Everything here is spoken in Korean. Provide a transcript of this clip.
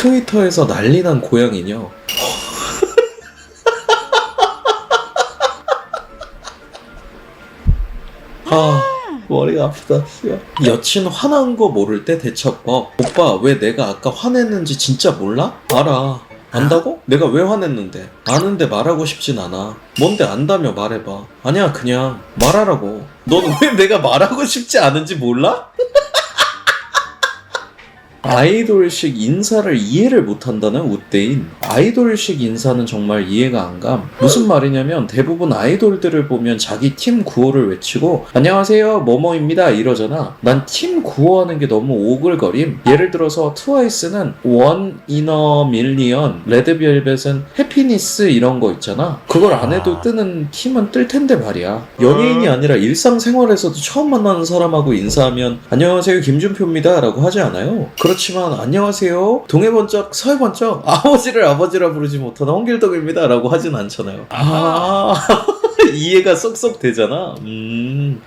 트위터에서 난리난 고양이냐? 아 머리가 아프다 씨야. 여친 화난 거 모를 때 대처법 오빠 왜 내가 아까 화냈는지 진짜 몰라? 알아 안다고? 내가 왜 화냈는데 아는데 말하고 싶진 않아 뭔데 안다며 말해봐 아니야 그냥 말하라고 넌 왜 내가 말하고 싶지 않은지 몰라? 아이돌식 인사를 이해를 못한다는 우대인 아이돌식 인사는 정말 이해가 안 감. 무슨 말이냐면 대부분 아이돌들을 보면 자기 팀 구호를 외치고 안녕하세요 뭐뭐입니다 이러잖아. 난 팀 구호하는 게 너무 오글거림. 예를 들어서 트와이스는 원 이너 밀리언, 레드벨벳은 해피니스 이런 거 있잖아. 그걸 안 해도 아. 뜨는 팀은 뜰 텐데 말이야. 연예인이 아니라 일상생활에서도 처음 만나는 사람하고 인사하면 안녕하세요 김준표입니다라고 하지 않아요. 그렇지만 안녕하세요 동해번쩍 서해번쩍 아버지를 아버지라 부르지 못하는 홍길동입니다 라고 하진 않잖아요. 아 이해가 쏙쏙 되잖아. 음.